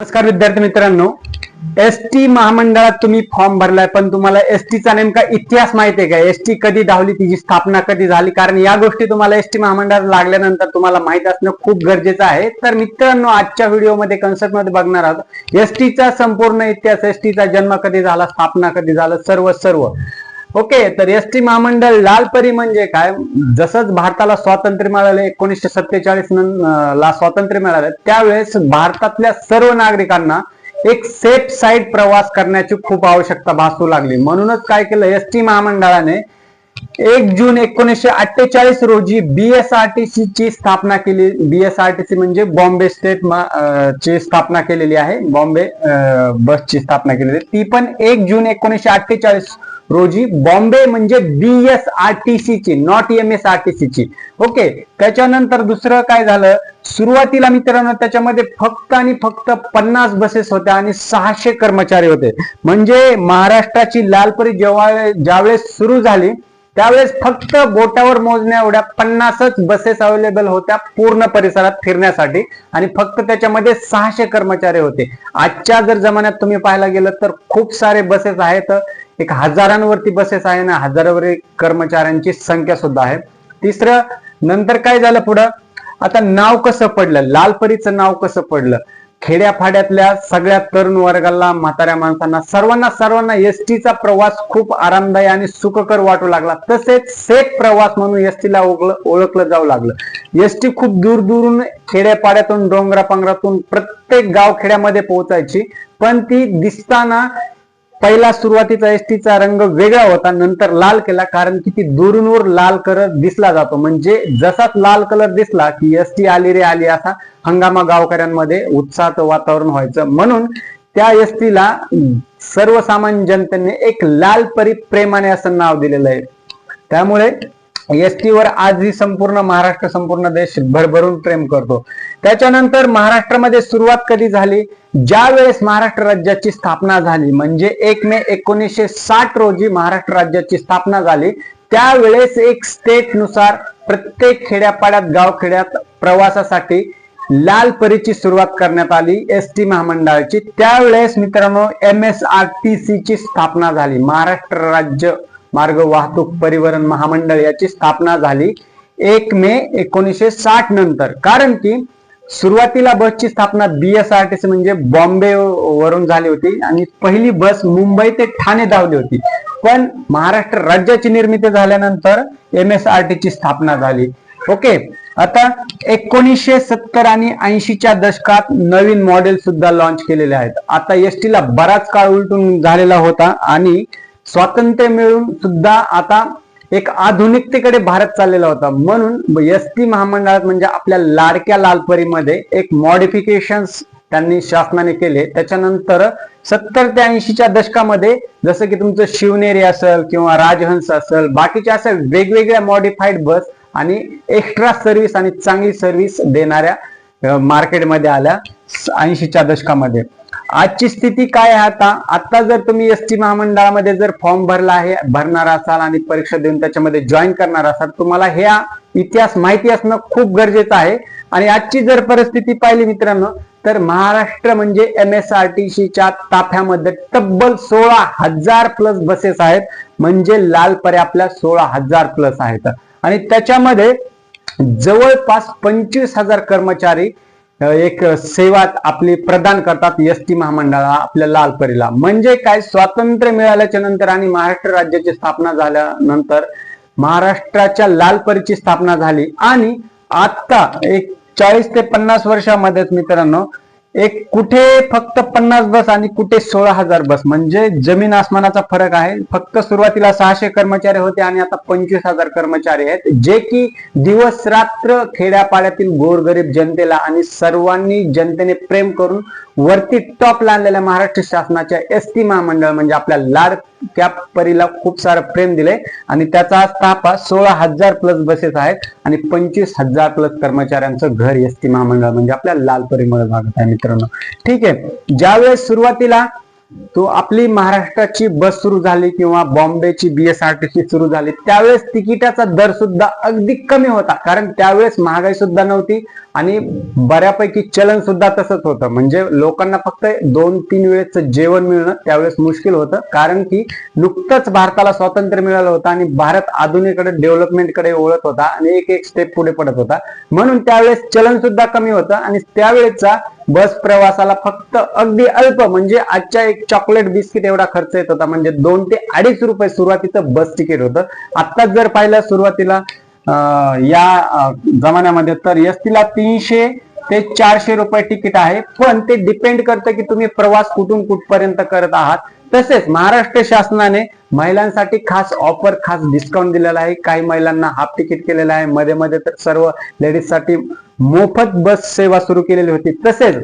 नमस्कार विद्यार्थी मित्रांनो एस टी महामंडळात तुम्ही फॉर्म भरलाय पण तुम्हाला एस नेमका इतिहास माहिती आहे का? एस टी कधी धावली तिची स्थापना कधी झाली? कारण या गोष्टी तुम्हाला एस टी महामंडळात लागल्यानंतर तुम्हाला माहीत असणं खूप गरजेचं आहे. तर मित्रांनो आजच्या व्हिडिओमध्ये कन्सेप्टमध्ये बघणार आहोत. एस संपूर्ण इतिहास एस जन्म कधी झाला स्थापना कधी झाला सर्व सर्व. ओके तर एस टी महामंडळ लालपरी म्हणजे काय? जसंच भारताला स्वातंत्र्य मिळालं एकोणीसशे सत्तेचाळीस ला स्वातंत्र्य मिळालं त्यावेळेस भारतातल्या सर्व नागरिकांना एक सेफ साईड प्रवास करण्याची खूप आवश्यकता भासू लागली. म्हणूनच काय केलं एस टी महामंडळाने एक जून एकोणीसशे अठ्ठेचाळीस रोजी बीएसआरटीसी ची स्थापना केली. बीएसआरटीसी म्हणजे बॉम्बे स्टेट ची स्थापना केलेली आहे. बॉम्बे बसची स्थापना केलेली. ती पण एक जून एकोणीसशे अठ्ठेचाळीस रोजी बॉम्बे म्हणजे बीएसआरटीसी ची नॉट एम एस आरटीसी ची. ओके त्याच्यानंतर दुसरं काय झालं? सुरुवातीला मित्रांनो त्याच्यामध्ये फक्त आणि फक्त पन्नास बसेस होत्या आणि सहाशे कर्मचारी होते. म्हणजे महाराष्ट्राची लालपरी जेव्हा ज्यावेळेस सुरू झाली त्यावेळेस फक्त बोटावर मोजण्या एवढ्या पन्नासच बसेस अवेलेबल होत्या पूर्ण परिसरात फिरण्यासाठी. आणि फक्त त्याच्यामध्ये सहाशे कर्मचारी होते. आजच्या जर जमान्यात तुम्ही पाहायला गेलं तर खूप सारे बसेस आहेत. एक हजारांवरती बसेस आहे ना हजारावर कर्मचाऱ्यांची संख्या सुद्धा आहे. तिसरं नंतर काय झालं पुढं? आता नाव कसं पडलं? लालपरीचं नाव कसं पडलं? खेड्यापाड्यातल्या सगळ्या तरुण वर्गाला म्हाताऱ्या माणसांना सर्वांना सर्वांना एस टीचा प्रवास खूप आरामदायी आणि सुखकर वाटू लागला. तसेच सेफ प्रवास म्हणून एस टीला ओळखलं जाऊ लागलं. एस टी खूप दूर दूरून खेड्यापाड्यातून डोंगरापांगरातून प्रत्येक गाव खेड्यामध्ये पोहोचायची. पण ती दिसताना पहिला सुरुवातीचा एसटीचा रंग वेगळा होता नंतर लाल केला कारण की ती दुरूनवर लाल कलर दिसला जातो. म्हणजे जसाच लाल कलर दिसला की एसटी आली रे आली असा हंगामा गावकऱ्यांमध्ये उत्साहाचं वातावरण व्हायचं. म्हणून त्या एसटीला सर्वसामान्य जनतेने एक लाल परी प्रेमाने असं नाव दिलेलं आहे. त्यामुळे एसटी वर आजही संपूर्ण महाराष्ट्र संपूर्ण देश भरभरून प्रेम करतो. त्याच्यानंतर महाराष्ट्रामध्ये सुरुवात कधी झाली? ज्या वेळेस महाराष्ट्र राज्याची स्थापना झाली म्हणजे एक मे एकोणीसशे साठ रोजी महाराष्ट्र राज्याची स्थापना झाली त्यावेळेस एक स्टेटनुसार प्रत्येक खेड्यापाड्यात गावखेड्यात प्रवासासाठी लाल परीची सुरुवात करण्यात आली एस टी महामंडळाची. त्यावेळेस मित्रांनो M S R T C ची स्थापना झाली महाराष्ट्र राज्य मार्ग वाहतूक परिवहन महामंडळ याची स्थापना झाली एक मे एकोणीसशे साठ नंतर. कारण की सुरुवातीला बसची स्थापना बीएसआरटीसी म्हणजे बॉम्बे वरून झाली होती आणि पहिली बस मुंबई ते ठाणे धावली होती. पण महाराष्ट्र राज्याची निर्मिती झाल्यानंतर एम एस आर ची स्थापना झाली. ओके आता एकोणीसशे सत्तर आणि ऐंशीच्या दशकात नवीन मॉडेल सुद्धा लॉन्च केलेले आहेत. आता एस ला बराच काळ उलटून झालेला होता आणि स्वातंत्र्य मिळून सुद्धा आता एक आधुनिकतेकडे भारत चाललेला होता. म्हणून एस टी महामंडळात म्हणजे आपल्या लाडक्या लालपरीमध्ये एक मॉडिफिकेशन त्यांनी शासनाने केले. त्याच्यानंतर सत्तर ते ऐंशीच्या दशकामध्ये जसं की तुमचं शिवनेरी असेल किंवा राजहंस असेल बाकीच्या अशा वेगवेगळ्या मॉडिफाईड बस आणि एक्स्ट्रा सर्व्हिस आणि चांगली सर्व्हिस देणाऱ्या मार्केटमध्ये आल्या ऐंशीच्या दशकामध्ये. आजची स्थिती काय आहे आता? आता जर तुम्ही एस टी महामंडळामध्ये जर फॉर्म भरला आहे भरणार असाल आणि परीक्षा देऊन त्याच्यामध्ये जॉईन करणार असाल तुम्हाला ह्या इतिहास माहिती असणं खूप गरजेचं आहे. आणि आजची जर परिस्थिती पाहिली मित्रांनो तर महाराष्ट्र म्हणजे एम एस आर टी सीच्या ताफ्यामध्ये तब्बल सोळा हजार प्लस बसेस आहेत. म्हणजे लाल पर्या आपल्या सोळा हजार प्लस आहेत. आणि त्याच्यामध्ये जवळपास पंचवीस हजार कर्मचारी एक सेवा आपली प्रदान करतात एस टी महामंडळा आपल्या लालपरीला. म्हणजे काय? स्वातंत्र्य मिळाल्याच्या नंतर आणि महाराष्ट्र राज्याची स्थापना झाल्यानंतर महाराष्ट्राच्या लालपरीची स्थापना झाली. आणि आता एक चाळीस ते पन्नास वर्षामध्येच मित्रांनो एक कुठे फक्त पन्नास बस आणि कुठे सोळा हजार बस. म्हणजे जमीन आसमानाचा फरक आहे. फक्त सुरुवातीला सहाशे कर्मचारी होते आणि आता पंचवीस हजार कर्मचारी आहेत. जे की दिवस रात्र खेड्यापाड्यातील गोरगरीब जनतेला आणि सर्वांनी जनतेने प्रेम करून वरती टॉपला आणलेल्या महाराष्ट्र शासनाच्या एस टी महामंडळ म्हणजे आपल्या लाड त्या परीला खूप सारं प्रेम दिले आणि त्याचा स्थापा सोळा हजार प्लस बसेस आहेत आणि पंचवीस हजार प्लस कर्मचाऱ्यांचं घर एस टी महामंडळ म्हणजे आपल्या लाल लालपरीमुळे भागत आहे मित्रांनो. ठीक आहे. ज्यावेळेस सुरुवातीला तो आपली महाराष्ट्राची बस सुरू झाली किंवा बॉम्बेची बीएसआरटीसी सुरू झाली त्यावेळेस तिकिटाचा दर सुद्धा अगदी कमी होता. कारण त्यावेळेस महागाई सुद्धा नव्हती आणि बऱ्यापैकी चलन सुद्धा तसंच होतं. म्हणजे लोकांना फक्त दोन तीन वेळेचं जेवण मिळणं त्यावेळेस मुश्किल होतं. कारण की नुकतंच भारताला स्वातंत्र्य मिळालं होतं आणि भारत आधुनिकडे डेव्हलपमेंटकडे ओळख होता आणि एक एक स्टेप पुढे पडत होता. म्हणून त्यावेळेस चलन सुद्धा कमी होतं आणि त्यावेळेचा बस प्रवासाला फक्त अगदी अल्प म्हणजे आजच्या एक चॉकलेट बिस्किट एवढा खर्च येत होता. म्हणजे दोन ते अडीच रुपये सुरुवातीचं बस तिकीट होतं. आत्ताच जर पाहिलं सुरुवातीला या जमान्यामध्ये तर एसटीला तीनशे ते चारशे रुपये तिकीट आहे. पण ते डिपेंड करतं की तुम्ही प्रवास कुठून कुठपर्यंत करत आहात. तसेच महाराष्ट्र शासनाने महिलांसाठी खास ऑफर खास डिस्काउंट दिलेला आहे. काही महिलांना हाफ तिकीट केलेलं आहे. मध्ये मध्ये तर सर्व लेडीजसाठी मोफत बस सेवा सुरू केलेली होती. तसेच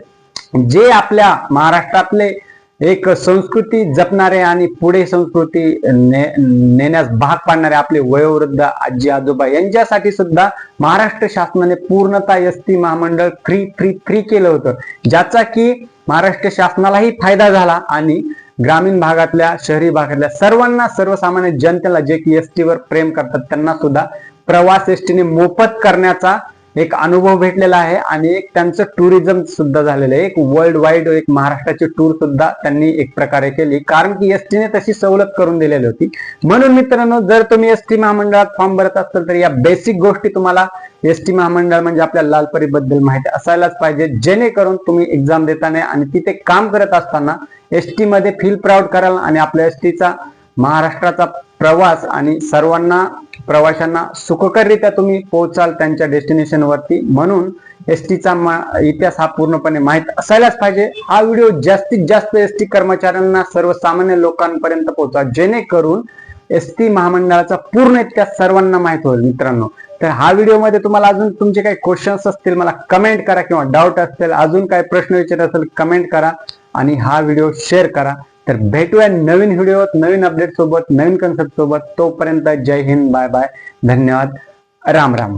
जे आपल्या महाराष्ट्रातले एक संस्कृती जपणारे आणि पुढे संस्कृती ने- नेण्यास भाग पाडणारे आपले वयोवृद्ध आजी आजोबा यांच्यासाठी सुद्धा महाराष्ट्र शासनाने पूर्णता एस टी महामंडळ फ्री फ्री फ्री केलं होतं. ज्याचा की महाराष्ट्र शासनालाही फायदा झाला आणि ग्रामीण भागातल्या शहरी भागातल्या सर्वांना सर्वसामान्य जनतेला जे की एस वर प्रेम करतात त्यांना सुद्धा प्रवास एस टीने मोफत करण्याचा एक अनुभव भेटलेला आहे आणि एक त्यांचं टुरिझम सुद्धा झालेलं आहे. एक वर्ल्ड वाईड एक महाराष्ट्राची टूर सुद्धा त्यांनी एक प्रकारे केली. कारण की एस टीने तशी सवलत करून दिलेली होती. म्हणून मित्रांनो जर तुम्ही एस टी महामंडळात फॉर्म भरत असाल तर या बेसिक गोष्टी तुम्हाला एस टी महामंडळ म्हणजे आपल्या लालपरी बद्दल माहिती असायलाच पाहिजे. जेणेकरून तुम्ही एक्झाम देताना आणि तिथे काम करत असताना एस टीमध्ये फील प्राऊड कराल आणि आपल्या एस टीचा महाराष्ट्राचा प्रवास आणि सर्वांना प्रवाशांना सुखकररित्या तुम्ही पोहोचाल त्यांच्या डेस्टिनेशन वरती. म्हणून एस टीचा इतिहास हा पूर्णपणे माहीत असायलाच पाहिजे. हा व्हिडिओ जास्तीत जास्त एस टी कर्मचाऱ्यांना सर्वसामान्य लोकांपर्यंत पोहोचा. जेणेकरून एस टी महामंडळाचा पूर्ण इतिहास सर्वांना माहीत होईल मित्रांनो. तर हा व्हिडिओमध्ये तुम्हाला अजून तुमचे काही क्वेश्चन्स असतील मला कमेंट करा किंवा डाऊट असतील अजून काही प्रश्न विचारत असेल कमेंट करा. आणि हा व्हिडिओ शेअर करा. तर भेटूया नवीन व्हिडिओत नवीन अपडेट सोबत नवीन कन्सेप्ट सोबत. तोपर्यंत जय हिंद बाय बाय धन्यवाद. राम राम.